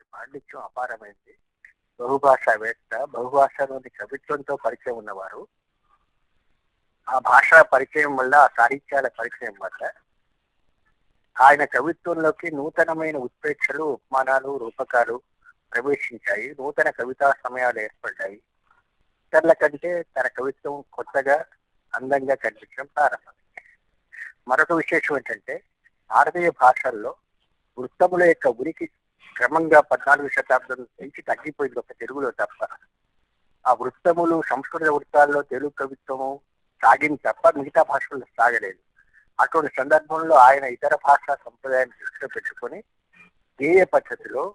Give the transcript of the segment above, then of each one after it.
వారి పాండిత్యం అపారమైంది. బహుభాషావేత్త బహుభాషలోని కవిత్వంతో పరిచయం ఉన్నవారు. ఆ భాషా పరిచయం వల్ల ఆ సాహిత్యాల పరిచయం వల్ల ఆయన కవిత్వంలోకి నూతనమైన ఉత్ప్రేక్షలు ఉపమానాలు రూపకాలు ప్రవేశించాయి. నూతన కవితా సమయాలు ఏర్పడ్డాయి. ఇతరుల కంటే తన కవిత్వం కొత్తగా అందంగా కనిపించడం ప్రారంభం మరొక విశేషం ఏంటంటే భారతీయ భాషల్లో వృత్తముల యొక్క ఉనికి క్రమంగా పద్నాలుగు శతాబ్దం నుంచి తగ్గిపోయింది ఒక తెలుగులో తప్ప. ఆ వృత్తములు సంస్కృత వృత్తాల్లో తెలుగు కవిత్వము సాగింది తప్ప మిగతా భాషల్లో సాగలేదు. అటువంటి సందర్భంలో ఆయన ఇతర భాషా సంప్రదాయాన్ని దృష్టిలో పెట్టుకొని గేయ పద్ధతిలో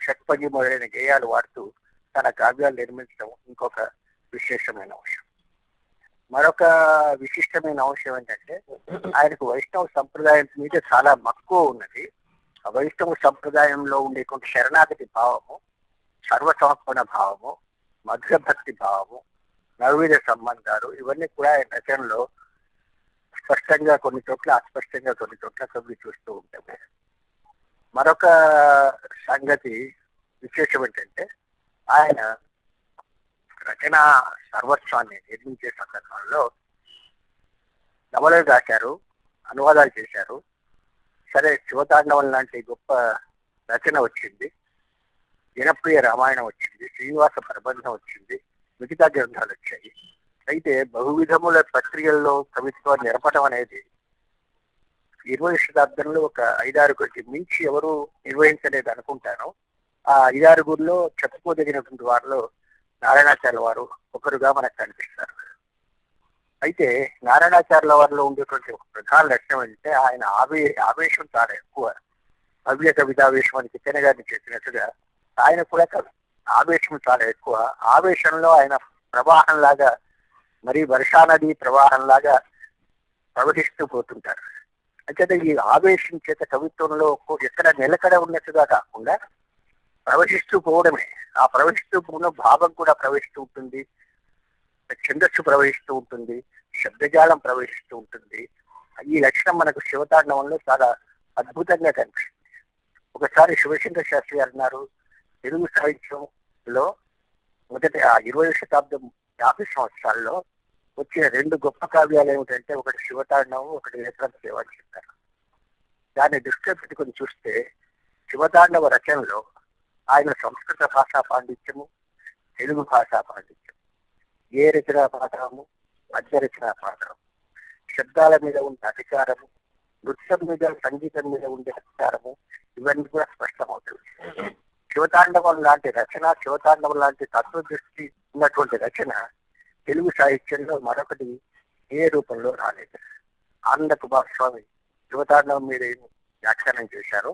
షట్పది మొదలైన గేయాలు వాడుతూ తన కావ్యాలు నిర్మించడం ఇంకొక విశేషమైన అంశం. మరొక విశిష్టమైన అంశం ఏంటంటే ఆయనకు వైష్ణవ సంప్రదాయం మీద చాలా మక్కువ ఉన్నది. వైష్ణవ సంప్రదాయంలో ఉండేటువంటి శరణాగతి భావము సర్వసమర్పణ భావము మధుర భక్తి భావము నవీన సంబంధాలు ఇవన్నీ కూడా ఆయన రచనలో స్పష్టంగా కొన్ని చోట్ల అస్పష్టంగా కొన్ని చోట్ల కవి చూస్తూ ఉంటాము మరొక సంగతి విశేషం ఏంటంటే ఆయన రచన సర్వస్వాన్ని నిర్మించే సందర్భంలో నవలలు రాశారు అనువాదాలు చేశారు. సరే శివతాండవం లాంటి గొప్ప రచన వచ్చింది. జనప్రియ రామాయణం వచ్చింది. శ్రీనివాస ప్రబంధం వచ్చింది. మిగతా గ్రంథాలు వచ్చాయి. అయితే బహువిధముల ప్రక్రియల్లో కవిత్వం నిరపడం అనేది ఇరవై శతాబ్దంలో ఒక ఐదారుగురికి మించి ఎవరు నిర్వహించలేదు అనుకుంటాను. ఆ ఐదారుగురిలో చెప్పుకోదగినటువంటి వారిలో నారాయణాచార్య వారు ఒకరుగా మనకు కనిపిస్తారు. అయితే నారాయణాచార్యుల వారిలో ఉండేటువంటి ప్రధాన లక్ష్యం ఏంటంటే ఆయన ఆవే ఆవేశం చాలా ఎక్కువ. భవ్య కవితావేశం అని కిచెన్ గారిని చెప్పినట్టుగా ఆయన కూడా కవి. ఆవేశం చాలా ఎక్కువ. ఆవేశంలో ఆయన ప్రవాహం లాగా మరి వర్షానది ప్రవాహం లాగా ప్రవహిస్తూ పోతుంటారు. అయితే ఈ ఆవేశం చేత కవిత్వంలో ఎక్కడ నిలకడ ఉన్నట్టుగా కాకుండా ప్రవహిస్తూ పోవడమే. ఆ ప్రవహిస్తూ పోవడం భావం కూడా ప్రవహిస్తూ ఉంటుంది. ఛందస్సు ప్రవహిస్తూ ఉంటుంది. శబ్దజాలం ప్రవహిస్తూ ఉంటుంది. ఈ లక్షణం మనకు శివతాండవంలో చాలా అద్భుతంగా కనిపిస్తుంది. ఒకసారి శివశంకర శాస్త్రి గారు అన్నారు తెలుగు సాహిత్యంలో మొదటి ఆ ఇరవై శతాబ్దం యాభై సంవత్సరాల్లో వచ్చిన రెండు గొప్ప కావ్యాలు ఏమిటంటే ఒకటి శివతాండవం ఒకటి నేత్రం సేవ అని చెప్పారు. దాన్ని దృష్టిలో పెట్టుకుని చూస్తే శివతాండవ రచనలో ఆయన సంస్కృత భాషా పాండిత్యము తెలుగు భాషా పాండిత్యం ఏ రచనా పాఠము మధ్య రచనా పాఠం శబ్దాల మీద ఉండే అధికారము నృత్యం మీద సంగీతం మీద ఉండే అధికారము ఇవన్నీ కూడా స్పష్టమవుతుంది శివతాండవం లాంటి రచన శివతాండవం లాంటి తత్వదృష్టి ఉన్నటువంటి రచన తెలుగు సాహిత్యంలో మరొకటి ఏ రూపంలో రాలేదు. ఆనంద కుమార్ స్వామి శివతాండవం మీద వ్యాఖ్యానం చేశారు.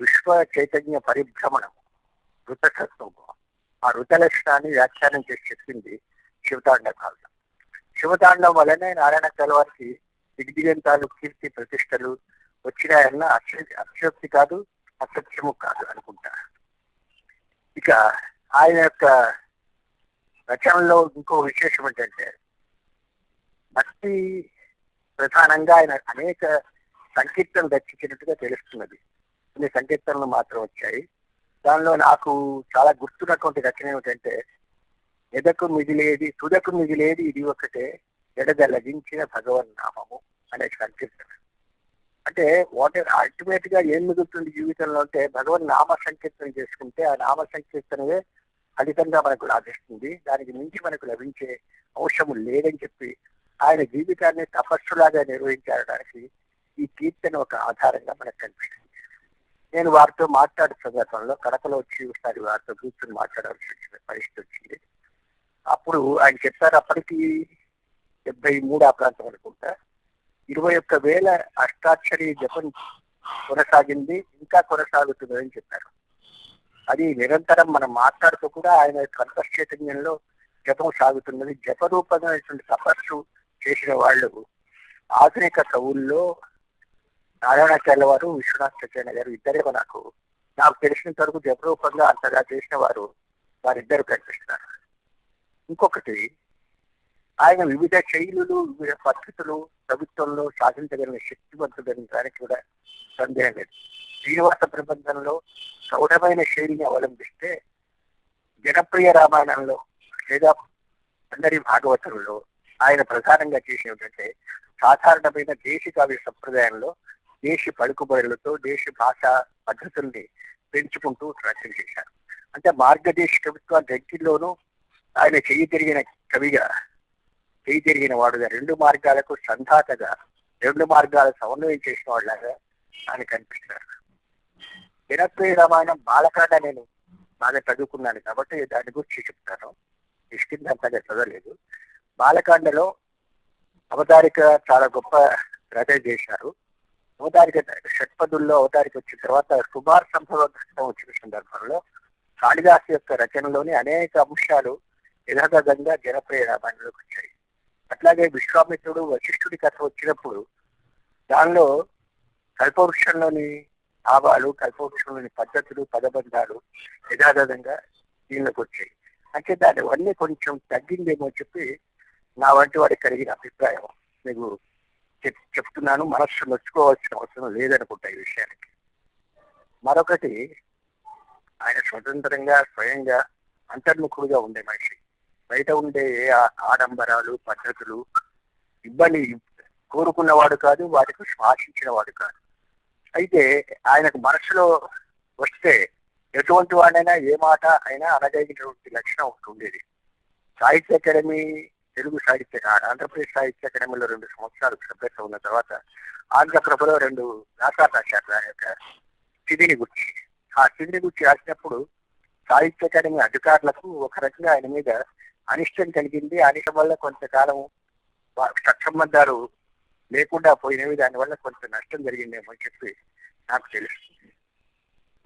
విశ్వ చైతన్య పరిభ్రమణం ఋతసత్వం ఆ ఋత లక్షణాన్ని వ్యాఖ్యానం చేసి చెప్పింది శివతాండవాలు శివతాండం వలనే నారాయణ కలవారికి దిగ్దిగంతాలు కీర్తి ప్రతిష్టలు వచ్చినాయన్న అక్ష అక్షోక్తి కాదు అసత్యము కాదు అనుకుంటా. ఇక ఆయన యొక్క రచనలో ఇంకో విశేషం ఏంటంటే భక్తి ప్రధానంగా ఆయన అనేక సంకీర్తనలు రచించినట్టుగా తెలుస్తున్నది. కొన్ని సంకీర్తనలు మాత్రం వచ్చాయి. దానిలో నాకు చాలా గుర్తున్నటువంటి రచన ఏమిటంటే ఎదకు మిగిలేది తుదకు మిగిలేది ఇది ఒకటే. ఎడదలగించిన భగవన్ నామము అనే సంకీర్తన. అంటే వాట్ అల్టిమేట్గా ఏం మిగులుతుంది జీవితంలో అంటే భగవన్ నామ సంకీర్తన చేసుకుంటే ఆ నామ సంకీర్తనవే ఫలితంగా మనకు లాభిస్తుంది. దానికి మించి మనకు లభించే అవసరం లేదని చెప్పి ఆయన జీవితాన్ని తపస్సులాగా నిర్వహించడానికి ఈ కీర్తన ఒక ఆధారంగా మనకు కనిపిస్తుంది. నేను వారితో మాట్లాడే సందర్భంలో కడపలో వచ్చి ఒకసారి వారితో కూర్చొని మాట్లాడాల్సి వచ్చిన పరిస్థితి వచ్చింది. అప్పుడు ఆయన చెప్పారు అప్పటికి డెబ్బై మూడు ఆ ప్రాంతం అనుకుంటా. ఇరవై ఒక్క వేల అష్టాక్షరి జపం కొనసాగింది ఇంకా కొనసాగుతుందని చెప్పారు. అది నిరంతరం మనం మాట్లాడుతూ కూడా ఆయన కంఠ చైతన్యంలో జపం సాగుతున్నది. జపరూపమైనటువంటి తపస్సు చేసిన వాళ్ళు ఆధునిక కవుల్లో నారాయణాచార్య వారు విశ్వనాథ్ సత్యనారాయణ గారు ఇద్దరే. నాకు నాకు తెలిసినంత వరకు జపరూపంగా అంతగా చేసిన వారు వారిద్దరు కనిపిస్తున్నారు ఇంకొకటి ఆయన వివిధ శైలులు వివిధ పద్ధతులు ప్రభుత్వంలో సాధించగలిగిన శక్తివంతుడని దానికి కూడా సందేహం లేదు. శ్రీనివాస ప్రబంధంలో సౌఢమైన శైలిని అవలంబిస్తే జనప్రియ రామాయణంలో లేదా అందరి భాగవతుల్లో ఆయన ప్రధానంగా చేసిన ఏమిటంటే సాధారణమైన దేశీ కావ్య సంప్రదాయంలో దేశీ పలుకుబడులతో దేశ భాష పద్ధతుల్ని పెంచుకుంటూ రచన చేశారు. అంటే మార్గదేశ కవిత్వ దగ్గరలోనూ ఆయన చెయ్యి తిరిగిన కవిగా చెయ్యి తిరిగిన వాడుగా రెండు మార్గాలకు సంధాతగా రెండు మార్గాలు సమన్వయం చేసిన వాళ్ళగా ఆయన కనిపిస్తున్నారు. జనప్రియ రామాయణం బాలకాండ నేను బాగా చదువుకున్నాను కాబట్టి దాని గురించి చెప్తాను. ఇష్కిందంతగా చదవలేదు. బాలకాండలో అవతారిక చాలా గొప్ప రచన చేశారు. అవతారిక షట్పదుల్లో అవతారిక వచ్చిన తర్వాత కుమార్ సంభవ వచ్చిన సందర్భంలో కాళిదాసు యొక్క రచనలోని అనేక అంశాలు యథాతథంగా జనప్రియ రామాయణంలోకి వచ్చాయి. అట్లాగే విశ్వామిత్రుడు వశిష్ఠుడి కథ వచ్చినప్పుడు దానిలో కల్పవృక్షంలోని భావాలు కల్పవృక్షంలోని పద్ధతులు పదబంధాలు యథాతథంగా దీనిలోకి వచ్చాయి. అంటే దాని వన్నీ కొంచెం తగ్గిందేమో చెప్పి నా వంటి వాడికి కలిగిన అభిప్రాయం. మీకు చెప్- చెప్తున్నాను మనస్సు నొచ్చుకోవాల్సిన అవసరం లేదనుకుంటా ఈ విషయానికి. మరొకటి ఆయన స్వతంత్రంగా స్వయంగా అంతర్ముఖుడుగా ఉండే మనిషి. బయట ఉండే ఏ ఆ- ఆడంబరాలు పద్ధతులు ఇబ్బంది కోరుకున్నవాడు కాదు వాటికి శ్వాసించిన వాడు కాదు. అయితే ఆయనకు మనసులో వస్తే ఎటువంటి వాడైనా ఏ మాట అయినా అనగలిగినటువంటి లక్షణం ఒకటి ఉండేది. సాహిత్య అకాడమీ తెలుగు సాహిత్య ఆంధ్రప్రదేశ్ సాహిత్య అకాడమీలో రెండు సంవత్సరాలు సభ్యత ఉన్న తర్వాత ఆంధ్రప్రభలో రెండు వ్యాసాలు రాశారు ఆయన యొక్క స్థితిని గురించి ఆ స్థితిని గురించి రాసినప్పుడు సాహిత్య అకాడమీ అధికారులకు ఒక రకంగా ఆయన మీద అనిష్టం కలిగింది. అనిష్టం వల్ల కొంతకాలం వా- సత్సంబంధాలు లేకుండా పోయినవి. దానివల్ల కొంత నష్టం జరిగిందేమో అని చెప్పి నాకు తెలుస్తుంది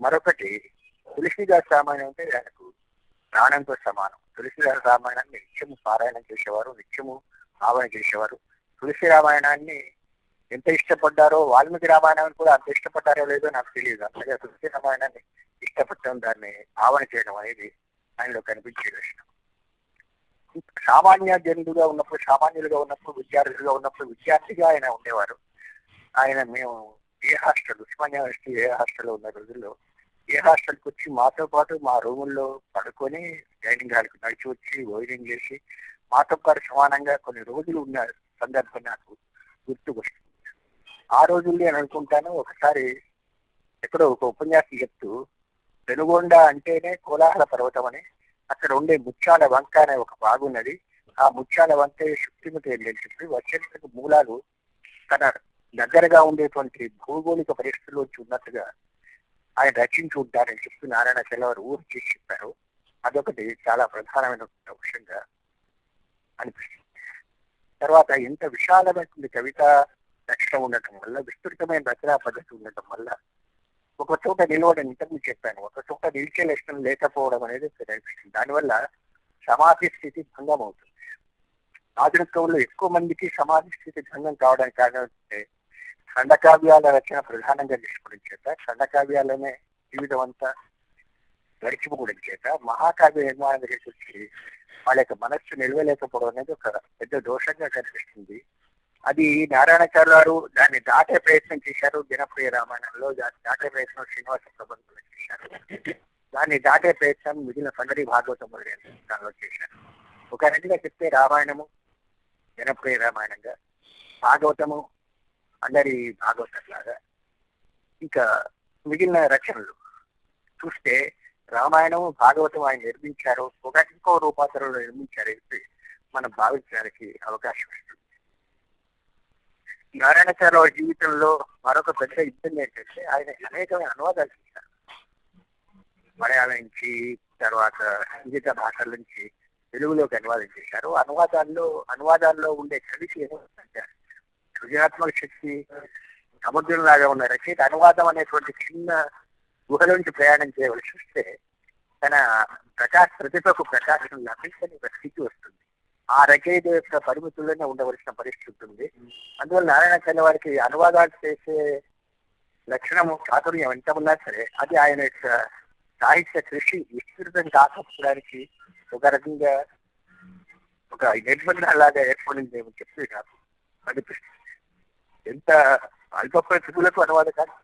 మరొకటి తులసిదాస్ రామాయణం అంటే ఆయనకు ప్రాణంతో సమానం. తులసిదాస్ రామాయణాన్ని నిత్యము పారాయణం చేసేవారు నిత్యము భావన చేసేవారు. తులసి రామాయణాన్ని ఎంత ఇష్టపడ్డారో వాల్మీకి రామాయణాన్ని కూడా అంత ఇష్టపడ్డారో లేదో నాకు తెలియదు. అంతగా సృష్టి రామాయణాన్ని ఇష్టపడటం దాన్ని భావన చేయడం అనేది ఆయనలో కనిపించే విషయం. సామాన్య జనులుగా ఉన్నప్పుడు సామాన్యులుగా ఉన్నప్పుడు విద్యార్థులుగా ఉన్నప్పుడు విద్యార్థిగా ఆయన ఉండేవారు. ఆయన మేము A hostel Osmania university A హాస్టల్లో ఉన్న రోజుల్లో ఏ హాస్టల్కి వచ్చి మాతో పాటు మా రూముల్లో పడుకొని డైనింగ్ హాల్కి నడిచి వచ్చి భోజనం చేసి మాతో పాటు సమానంగా కొన్ని రోజులు ఉన్న సందర్భం నాకు గుర్తుకొస్తుంది. ఆ రోజుల్లో నేను అనుకుంటాను ఒకసారి ఎక్కడో ఒక ఉపన్యాసం చెప్తూ పెనుగొండ అంటేనే కోలాహల పర్వతం అని అక్కడ ఉండే ముత్యాల వంక అనే ఒక బాగున్నది. ఆ ముత్యాల వంక శక్తిమతి అని చెప్పి వచ్చేందుకు మూలాలు తన దగ్గరగా ఉండేటువంటి భౌగోళిక పరిస్థితుల్లో ఉన్నట్టుగా ఆయన రచించి ఉంటారని చెప్పి నారాయణ చెల్లవారు ఊరు చేసి చెప్పారు. అదొకటి చాలా ప్రధానమైన విషయంగా అనిపిస్తుంది. తర్వాత ఇంత విశాలమైనటువంటి కవిత రక్షణ ఉండటం వల్ల విస్తృతమైన రచనా పద్ధతి ఉండటం వల్ల ఒక చోట నిలవడం ఇంతకు చెప్పాను. ఒక చోట నిలిచే లక్షణం లేకపోవడం అనేది కనిపిస్తుంది దానివల్ల సమాధి స్థితి భంగం అవుతుంది. ఆధునికంలో ఎక్కువ మందికి సమాధి స్థితి భంగం కావడానికి కారణం ఖండకావ్యాల రచన ప్రధానంగా తీసుకోవడం చేత ఖండకావ్యాలనే జీవితం అంతా గడిచిపోవడం చేత మహాకావ్య నిర్మాణం దగ్గరికి వచ్చి వాళ్ళ యొక్క మనస్సు నిలవలేకపోవడం అనేది ఒక పెద్ద దోషంగా కనిపిస్తుంది. అది నారాయణాచార్య గారు దాన్ని దాటే ప్రయత్నం చేశారు జనప్రియ రామాయణంలో దాన్ని దాటే ప్రయత్నం శ్రీనివాస ప్రబంధంలో చేశారు. దాన్ని దాటే ప్రయత్నం మిగిలిన సంగతి భాగవతం మొదలైన చేశారు. ఒక రకంగా చెప్తే రామాయణము జనప్రియ రామాయణంగా భాగవతము అందరి భాగవతం లాగా ఇంకా మిగిలిన రచనలు చూస్తే రామాయణము భాగవతం ఆయన నిర్మించారు ఒక ఇంకో రూపాంతరంలో నిర్మించారు చెప్పి మనం భావించడానికి అవకాశం ఇస్తుంది నారాయణచార్య జీవితంలో మరొక పెద్ద ఇబ్బంది ఏంటంటే ఆయన అనేకమైన అనువాదాలు చేశారు. మలయాళం నుంచి తర్వాత మిగతా భాషల నుంచి తెలుగులోకి అనువాదం చేశారు. అనువాదాల్లో అనువాదాల్లో ఉండే కవికి సృజనాత్మక శక్తి సముద్రం లాగా ఉన్న రచయిత అనువాదం అనేటువంటి చిన్న గుహలోంచి నుంచి ప్రయాణం చేయవలసి వస్తే తన ప్రకాశ ప్రతిభకు ప్రకాశం లభించని ఒక స్థితి వస్తుంది. ఆ రచయిత యొక్క పరిమితుల్లోనే ఉండవలసిన పరిస్థితి ఉంటుంది. అందువల్ల నారాయణ వారికి అనువాదాలు చేసే లక్షణము చాతుర్యం ఎంత ఉన్నా సరే అది ఆయన యొక్క సాహిత్య కృషి విస్తృతం కాకపోవడానికి ఒక రకంగా ఒక నిర్బంధంలాగా ఏర్పడింది ఏమని చెప్పి నాకు అనిపిస్తుంది. ఎంత అల్ప ప్రతిభులకు అనువాదం కానీ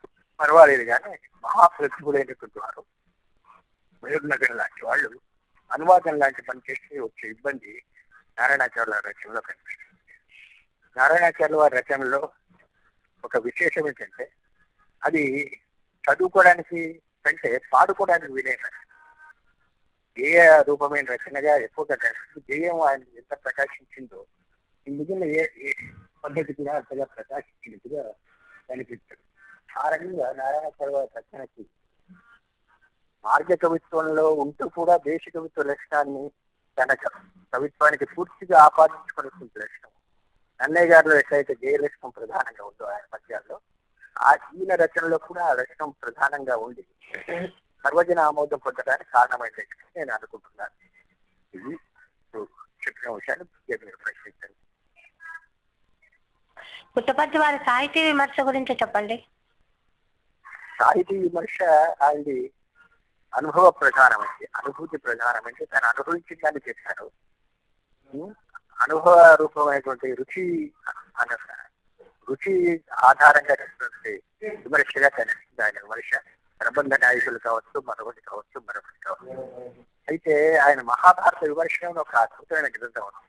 పర్వాలేదు కానీ మహాప్రతిభులైనటువంటి వారు మయూర్నగర్ లాంటి వాళ్ళు అనువాదం లాంటి పని చేస్తే వచ్చే ఇబ్బంది నారాయణాచార్యుల రచనలో కనిపిస్తుంది. నారాయణాచార్యుల వారి రచనలో ఒక విశేషం ఏంటంటే అది చదువుకోవడానికి కంటే పాడుకోవడానికి వీలైన గేయ రూపమైన రచనగా ఎక్కువగా కనిపిస్తుంది. గేయం ఆయన ఎంత ప్రకాశించిందో ఈ మిగిలిన ఏ ఏ అంతగా ప్రకాశించినట్టుగా కనిపిస్తుంది. ఆ రకంగా నారాయణాచార్య వారి రచనకి మార్గ కవిత్వంలో ఉంటూ కూడా దేశ కవిత్వ లక్షణాన్ని తన క- కవిత్వానికి పూర్తిగా ఆపాదించుకున్నటువంటి లక్షణం నన్నయ్య గారిలో ఎట్లయితే గేయ లక్షణం ప్రధానంగా ఉందో ఆయన పద్యాల్లో ఆ ఈయన రచనలో కూడా ఆ లక్షణం ప్రధానంగా ఉండి సర్వజన ఆమోదం పొందడానికి కారణమైంది నేను అనుకుంటున్నాను. ఇది చెప్పిన విషయాన్ని మీరు ప్రశ్నించండి. పుట్టపర్తి వారి సాహితీ విమర్శ గురించి చెప్పండి. సాహితీ విమర్శ ఆయనది అనుభవ ప్రధానమైంది అనుభూతి ప్రధానమైంది తను అనుభవించిన దాన్ని చెప్పారు అనుభవ రూపమైనటువంటి రుచి అన రుచి ఆధారంగా చేసినటువంటి విమర్శగా కనిపిస్తుంది ఆయన విమర్శ ప్రబంధ నాయకులు కావచ్చు మరొకటి కావచ్చు మరొకటి కావచ్చు. అయితే ఆయన మహాభారత విమర్శనంలో ఒక అద్భుతమైన గ్రంథం ఉంది.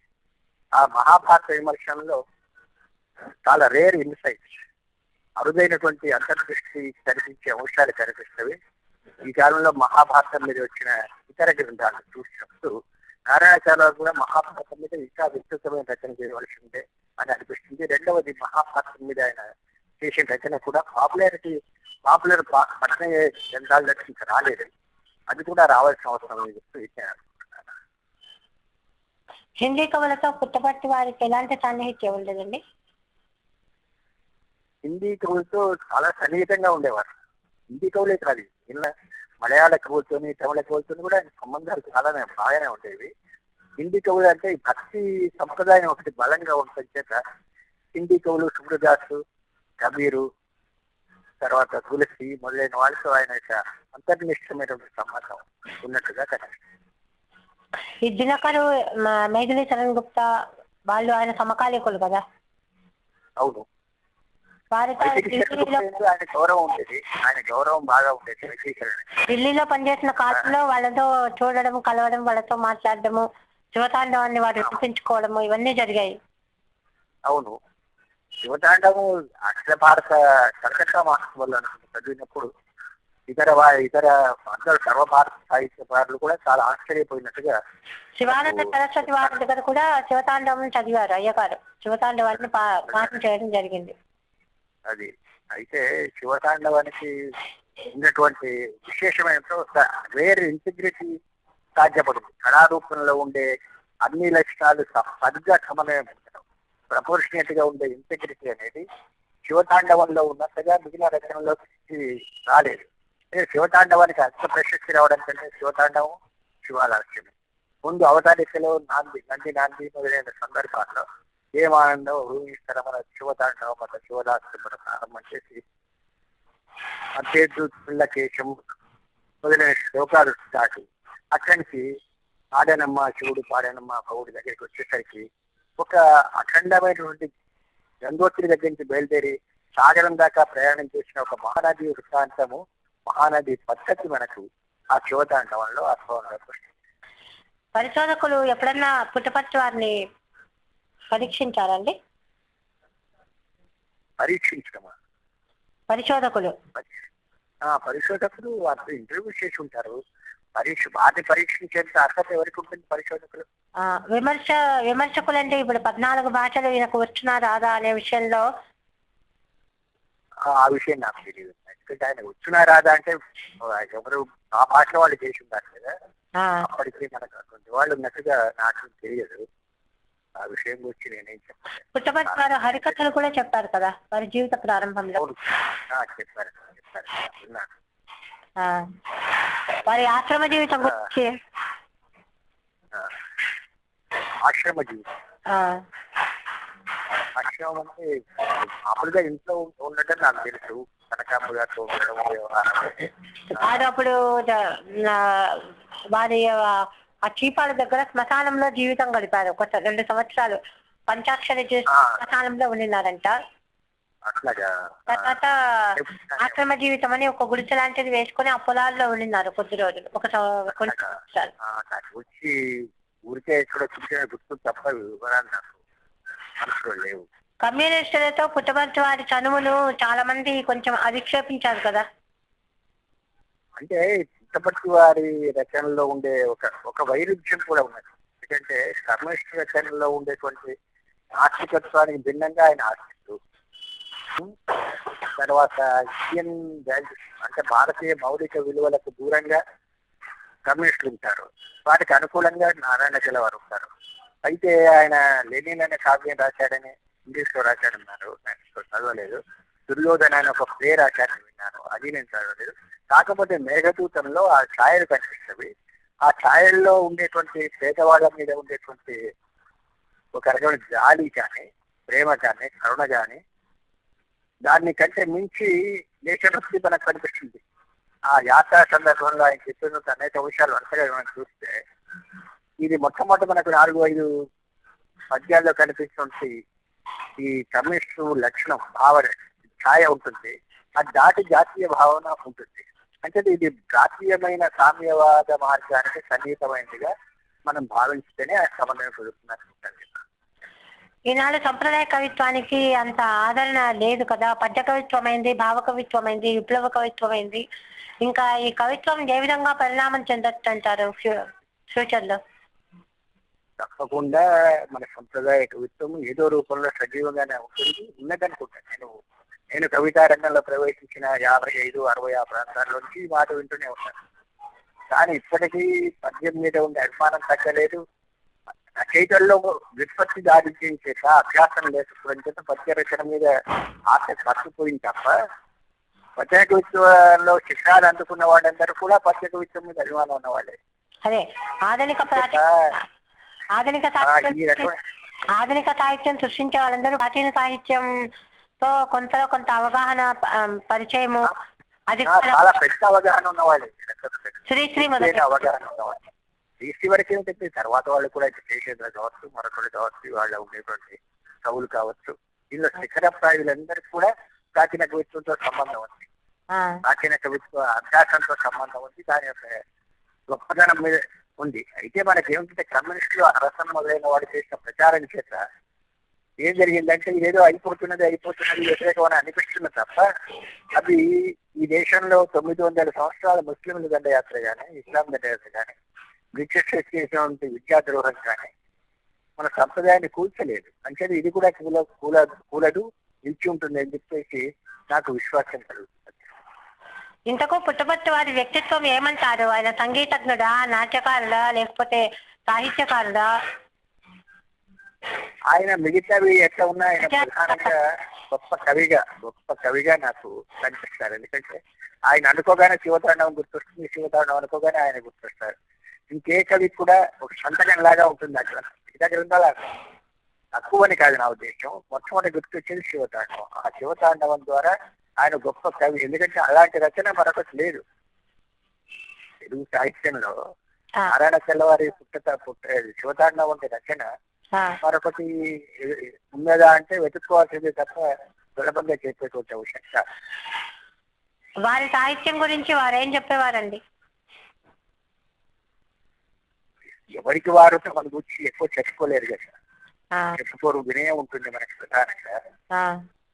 ఆ మహాభారత విమర్శనంలో చాలా రేర్ ఇన్సైట్స్ అరుదైనటువంటి అంతర్దృష్టి కనిపించే అంశాలు కనిపిస్తవి. ఈ కాలంలో మహాభారతం మీద వచ్చిన ఇతర గ్రంథాలు చూసినప్పుడు నారాయణాచార్య కూడా మహాభారతం మీద ఇంకా విస్తృతమైన రచన చేయవలసి ఉంటే అని అనిపిస్తుంది. రెండవది మహాభారతం మీద ఆయన చేసిన రచన కూడా పాపులారిటీ పాపులర్ పట్టణ గ్రంథాల దగ్గర ఇంకా రాలేదు. అది కూడా రావాల్సిన అవసరం చెప్తూ ఇచ్చాను హిందీ కవులతో పుట్టపర్తి వారికి ఎలాంటి సాన్నిహిత్యం ఉండదండి? హిందీ కవులతో చాలా సన్నిహితంగా ఉండేవారు. హిందీ కవులే కాదు. ఇలా మలయాళ కవులతోని తమిళ కవులతోని కూడా ఆయన సంబంధాలు చాలానే బాగానే ఉండేవి హిందీ కవులు అంటే ఈ భక్తి సంప్రదాయం ఒకటి బలంగా ఉంటుంది చేత హిందీ కవులు సుబ్రదాసు కబీరు తర్వాత తులసి మొదలైన వాళ్ళతో ఆయన యొక్క అంతర్నిష్టమైనటువంటి సంబంధం ఉన్నట్టుగా కనిపిస్తుంది. ఈ దినకరు మ- మేఘిలి చరణ్ గుప్తా వాళ్ళు ఆయన సమకాలీకులు కదా? అవును. ఆయన గౌరవం ఉండేది. ఆయన గౌరవం బాగా ఉండేది ఢిల్లీలో పనిచేసిన కాలంలో వాళ్ళతో చూడడం కలవడం వాళ్ళతో మాట్లాడడము శివతాండవాన్ని వారు చూపించుకోవడము ఇవన్నీ జరిగాయి. అవును. శివతాండము అఖిల భారత కలకత్తా మహాసభలో చదివినప్పుడు ఇతర ఇతర అందరు సర్వ భారత సాహిత్యకారులు కూడా చాలా ఆశ్చర్యపోయినట్టుగా శివానంద సరస్వతి వారి దగ్గర కూడా శివతాండవం చదివారు అయ్యగారు. శివతాండవాన్ని పాఠం చేయడం జరిగింది. అది. అయితే శివతాండవానికి ఉన్నటువంటి విశేషమైన వేరే ఇంటిగ్రిటీ సాధ్యపడుతుంది కళారూపంలో ఉండే అన్ని లక్షణాలు సరిగ్గా సమన్వయం ప్రపోర్షనేట్గా ఉండే ఇంటిగ్రిటీ అనేది శివతాండవంలో ఉన్నట్టుగా మిగిలిన రచనలో రాలేదు. శివతాండవానికి అంత ప్రశస్తి రావడం కంటే శివతాండవం శివాలక్ష్యమే ముందు అవతారికలో నాంది నంది నాంది మొదలైన సందర్భాల్లో ఏం ఆనందం? ఊహిస్తారా పట శివతాండవం ప్రారంభం చేసి అంతేదు కేశం మొదలైన శ్లోకాలు దాటి అక్కడి నుంచి ఆడనమ్మ శివుడు పాడనమ్మ పౌడి దగ్గరికి వచ్చేసరికి ఒక అఖండమైనటువంటి గంగోత్రి దగ్గర నుంచి బయలుదేరి సాగరం దాకా ప్రయాణం చేసిన ఒక మహానది వృత్తాంతము మహానది పద్ధతి మనకు ఆ శివతాండవంలో అర్థంగా పరిశోధకులు ఎప్పుడన్నా పుట్టపర్తి వారిని పరీక్షించారండి? పరీక్షించడమా? పరిశోధకులు. పరిశోధకులు వారితో ఇంటర్వ్యూ చేసి ఉంటారు పరీక్ష వారిని పరీక్షించేంత అర్హత ఎవరికి ఉంటుంది పరిశోధకులు? విమర్శ విమర్శకులంటే ఇప్పుడు పద్నాలుగు భాషలు ఈయనకు వచ్చినా రాదా అనే విషయంలో ఆ విషయం నాకు తెలియదు. ఎందుకంటే ఆయన వచ్చినా రాదా అంటే ఎవరు ఆ భాష వాళ్ళు చేసి ఉంటారు కదా అప్పటికి మనకు వాళ్ళు ఉన్నట్టుగా నాకు తెలియదు. ఆ విషయం గురించి నేనేం పుట్టపర్తి వారు హరికథలు కూడా చెప్పారు కదా వారి జీవిత ప్రారంభంలో. చెప్పారు చెప్పారు. విన్నాను వారి ఆశ్రమ జీవితం గురించి. ఆశ్రమ జీవితం. ఆశ్రమం అంటే మామూలుగా ఇంట్లో ఉండటం నాకు తెలుసు. కనకాంబ గారితో ఉండడం అప్పుడు వారి ఆ, చీపాల దగ్గర శ్మశానంలో జీవితం గడిపారు. ఒక రెండు సంవత్సరాలు పంచాక్షరి చేసి. శ్మశానంలో ఉండినారంట. తర్వాత ఆశ్రమ జీవితం అని ఒక గుడిసె లాంటిది వేసుకొని ఆ పొలాల్లో ఉండినారు కొద్ది రోజులు. ఒక కొన్ని సంవత్సరాలు. వచ్చి ఊరికే ఇక్కడ చూసిన గుర్తు తప్ప వివరాలు నాకు మనసులో లేవు. కమ్యూనిస్టులతో పుట్టపర్తి వారి చనువును చాలా మంది కొంచెం అధిక్షేపించారు కదా. అంటే పుట్టపర్తి వారి రచనలో ఉండే ఒక ఒక వైరుధ్యం కూడా ఉన్నది. ఎందుకంటే కమ్యూనిస్ట్ రచనలో ఉండేటువంటి ఆర్థికత్వానికి భిన్నంగా ఆయన ఆస్తిస్తూ తర్వాత ఇండియన్ వాల్యూస్ అంటే భారతీయ మౌలిక విలువలకు దూరంగా కమ్యూనిస్టులు ఉంటారు. వాటికి అనుకూలంగా నారాయణ వారు ఉంటారు. అయితే ఆయన లెనిన్ అనే కావ్యం రాశాడని ఇంగ్లీష్లో రాశాడన్నారు చదవలేదు. దుర్యోధన అనే ఒక ప్లే రాశాడని విన్నాను. అది నేను చదవలేదు కాకపోతే మేఘదూతంలో ఆ ఛాయలు కనిపిస్తుంది ఆ ఛాయల్లో ఉండేటువంటి పేదవాళ్ళ మీద ఉండేటువంటి ఒక రకమైన జాలి కానీ ప్రేమ కానీ కరుణ కానీ దాన్ని కంటే మించి దేశభక్తి మనకు కనిపిస్తుంది. ఆ యాత్ర సందర్భంలో ఆయన చెప్పిన అనేక విషయాలు వరుసగా మనం చూస్తే ఇది మొట్టమొదటి మనకు నాలుగు ఐదు పద్యాల్లో కనిపిస్తుంది ఈ కమ్యూనిస్టు లక్షణం భావన. ఛాయ ఉంటుంది. అది దాటి జాతీయ భావన ఉంటుంది. అంటే ఇది జాతీయమైన సామ్యవాద మార్గానికి సన్నిహితమైనదిగా మనం భావిస్తేనే ఆ సమన్వయం కుదురుతున్నట్టు ఈనాడు సంప్రదాయ కవిత్వానికి అంత ఆదరణ లేదు కదా. పద్య కవిత్వమైంది భావ కవిత్వమైంది విప్లవ కవిత్వమైంది ఇంకా ఈ కవిత్వం ఏ విధంగా పరిణామం చెందొచ్చు అంటారు ఫ్యూచర్లో తప్పకుండా మన సంప్రదాయ కవిత్వం ఏదో రూపంలో సజీవంగానే ఉంటుంది. ఉన్నదనుకుంటాను నేను. నేను కవితా రంగంలో ప్రవేశించిన యాభై ఐదు అరవై ఆ ప్రాంతాల్లోంచి మాట వింటూనే ఉంటాను కానీ ఇప్పటికీ పద్యం మీద ఉండే అభిమానం తగ్గలేదు. రచయితల్లో విత్పత్తి దారించిన చేత అభ్యాసం లేకపోవడం చేత పద్య రచన మీద ఆశ మర్చిపోయింది తప్ప పద్య కవిత్వంలో శిక్షాలు అందుకున్న వాళ్ళందరూ కూడా పద్య కవిత్వం మీద అభిమానం ఉన్నవాళ్ళే. అదే ఆధునిక ఆధునిక సాహిత్యం ఆధునిక సాహిత్యం సృష్టించే వాళ్ళందరూ ప్రాచీన సాహిత్యంతో కొంత కొంత అవగాహన పరిచయము అది చాలా పెద్ద అవగాహన ఉన్నవాళ్ళే. శ్రీశ్రీ మొదటి. లేని అవగాహన ఉన్నవాళ్ళు. ఈసీ వరకు ఏమిటంటే తర్వాత వాళ్ళు కూడా చేసేంద్ర కావచ్చు మరొకరు కావచ్చు వాళ్ళ ఉండేటువంటి కవులు కావచ్చు. ఇందులో శిఖర ప్రాయులందరికీ కూడా ప్రాచీన కవిత్వంతో సంబంధం ఉంది. ప్రాచీన కవిత్వ అభ్యాసంతో సంబంధం ఉంది. దాని యొక్క గొప్పదనం మీద ఉంది. అయితే మనకి ఏమిటంటే కమ్యూనిస్టులు అరసం మొదలైన వాడు చేసిన ప్రచారం చేత ఏం జరిగిందంటే ఇదేదో అయిపోతున్నది అయిపోతున్నది వ్యతిరేకమని అనిపిస్తున్న తప్ప అది ఈ దేశంలో తొమ్మిది వందల సంవత్సరాల ముస్లింల దండయాత్ర కానీ ఇస్లాం దండయాత్ర కానీ బ్రిటిష్ చేసినటువంటి విద్యాద్రోహం కానీ మన సంప్రదాయాన్ని కూల్చలేదు. అంటే ఇది కూడా కూల కూల కూలదు నిలిచి ఉంటుంది అని చెప్పేసి నాకు విశ్వాసం కలుగుతుంది. ఇంతకు పుట్టపర్తి వారి వ్యక్తిత్వం ఏమంటారు? ఆయన సంగీతజ్ఞుడా నాట్యకారుడా లేకపోతే సాహిత్యకారుడా? ఆయన మిగతావి ఎట్లా ఉన్నా ఆయన ప్రధానంగా గొప్ప కవిగా గొప్ప కవిగా నాకు కనిపిస్తారు. ఎందుకంటే ఆయన అనుకోగానే శివతాండవం గుర్తొస్తుంది శివతాండవం అనుకోగానే ఆయన గుర్తొస్తారు. ఇంకే కవి కూడా ఒక సంతకం లాగా ఉంటుంది అక్కడ. మిగతా గ్రంథాల తక్కువని కాదు నా ఉద్దేశం మొట్టమొదటి గుర్తొచ్చేది శివతాండవం. ఆ శివతాండవం ద్వారా ఆయన గొప్ప కవి. ఎందుకంటే అలాంటి రచన మరొకటి లేదు. తెలుగు సాహిత్యంలో ఆ, నారాయణ తెల్లవారి పుట్టత పుట్ట శివతాండవం వంటి రచన ఆ, మరొకటి ఉన్నదా అంటే వెతుక్కోవాల్సిందే తప్ప సులభంగా చెప్పేటువంటి కాదు. వారి సాహిత్యం గురించి వారు చెప్పేవారండి? ఎవరికి వారు మన గురించి ఎక్కువ చెప్పుకోలేరు కదా. చెప్పుకోరు వినయం ఉంటుంది మనకి ప్రధానంగా.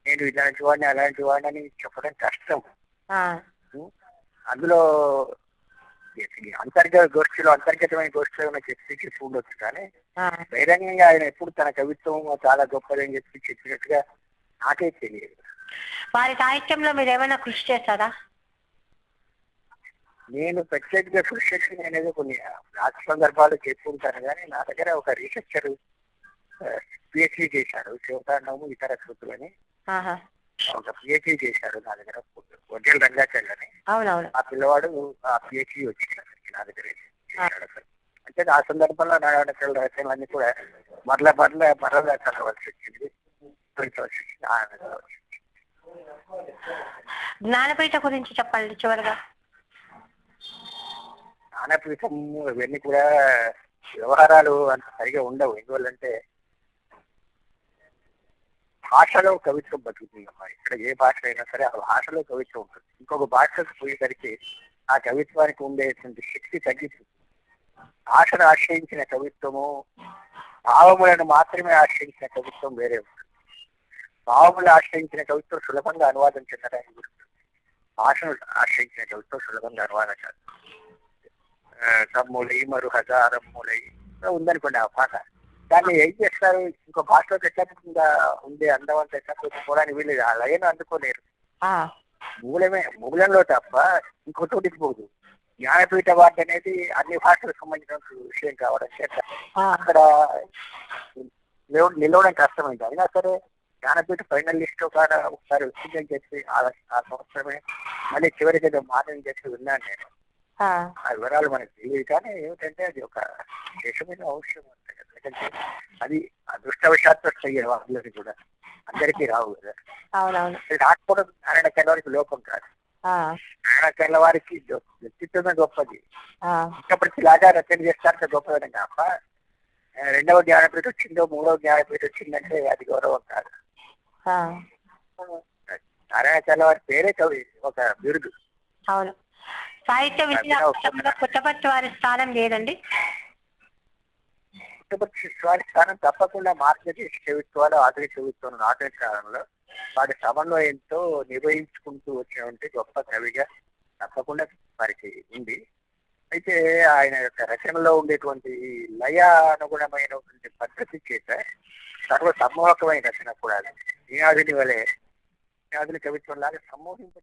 నేను ఇలాంటి వాడిని అలాంటి వాడిని అని చెప్పడం కష్టం. అందులో ఈ అంతర్గత గోష్ఠిలో అంతర్గతమైన గోష్ఠిలో ఉన్న చెప్పి ఉండొచ్చు కానీ. బహిరంగంగా ఆయన ఎప్పుడు తన కవిత్వం చాలా గొప్పదని చెప్పి చెప్పినట్టుగా నాకే తెలియదు వారి సాహిత్యంలో మీరు ఏమైనా కృషి చేస్తారా నేను ప్రత్యేకంగా కృషి చేసి అనేది కొన్ని రాష్ట్ర సందర్భాలు చెప్పుకుంటాను కానీ నా దగ్గర ఒక రీసెర్చర్ పిహెచ్డి చేశాడు శివతాండవము ఇతర కృతులని. ఒక పిహెచ్డి చేశాడు నా దగ్గర. వడ్డెల రంగాచల్ అని అవునవును. ఆ పిల్లవాడు ఆ పిహెచ్డి వచ్చింది నా దగ్గర. అంటే ఆ సందర్భంలో నారాయణ రచనలన్నీ కూడా మరల మరల మరల చదవలసి వచ్చింది. జ్ఞానపీఠ గురించి చెప్పండి చివరిగా. జ్ఞానపీఠం ఇవన్నీ కూడా వ్యవహారాలు అంత సరిగా ఉండవు. ఎందువల్లంటే భాషలో కవిత్వం బతుకుతుందమ్మా. ఇక్కడ ఏ భాష అయినా సరే ఆ భాషలో కవిత్వం ఉంటుంది. ఇంకొక భాషకు పోయేసరికి ఆ కవిత్వానికి ఉండేటువంటి శక్తి తగ్గిస్తుంది భాషను ఆశ్రయించిన కవిత్వము భావములను మాత్రమే ఆశ్రయించిన కవిత్వం వేరే ఉంటుంది. భావములు ఆశ్రయించిన కవిత్వం సులభంగా అనువాదం చెందడానికి ఉంటుంది భాషను ఆశ్రయించిన కవిత్వం సులభంగా అనువాదం కాదు తమ్ములై మరు హజారమ్ములై ఉందనుకోండి ఆ భాష దాన్ని ఏం చేస్తారు? ఇంకో భాషలోకి ఎట్లా ఉందా ఉండే అందం అంతా ఎట్లా పోవడానికి వీళ్ళు లయను అందుకోలేరు. మూలమే మూలంలో తప్ప ఇంకో చోటికి పోదు. జ్ఞానపీఠ వార్త అనేది అన్ని భాషలకు సంబంధించిన విషయం కావడం చేత అక్కడ నిలవ- నిలవడం కష్టమైంది. అయినా సరే జ్ఞానపీఠ ఫైనల్ లిస్ట్ ఒక ఒకసారి వచ్చిందని చెప్పి ఆ సంవత్సరమే మళ్ళీ చివరికి ఏదో మాటలు చెప్పి విన్నాను నేను. ఆ, ఆ వివరాలు మనకు తెలియదు. కానీ ఏమిటంటే అది ఒక విశేషమైన అవసరం అంతే ఎందుకంటే అది అదృష్టవశాత్తు వస్తాయి వాళ్ళకి కూడా. అందరికీ రావు కదా. రాకపోవడం నారాయణ కళ్ళవారికి లోపం కాదు. ఆ, నారాయణ కళ్ళవారికి వ్యక్తిత్వమే గొప్పది. ఇంకా ప్రతిలాగా రచన చేస్తారు గొప్పదని కాక రెండవ జ్ఞానపీఠ వచ్చిందో మూడవ జ్ఞానపీఠ వచ్చిందంటే అది గౌరవం కాదు. నారాయణ కళ్ళవారి పేరే కవి ఒక బిరుదు. అవును. సాహిత్య విద్యాభ్యాసంలో పుట్టపర్తి వారి స్థానం లేదండి పుట్టపర్తి వారి స్థానం తప్పకుండా మార్చేది కవిత్వాలు ఆధునిక కవిత్వం ఆధునిక కాలంలో వారి సమన్వయంతో నిర్వహించుకుంటూ వచ్చినటువంటి గొప్ప కవిగా తప్పకుండా వారికి ఉంది. అయితే ఆయన యొక్క రచనలో ఉండేటువంటి లయ అనుగుణమైనటువంటి పద్ధతి చేత సర్వ సమ్మోహకమైన రచన కూడా అది. వలె ఈనాదుని కవిత్వం లాగా సమ్మోహింప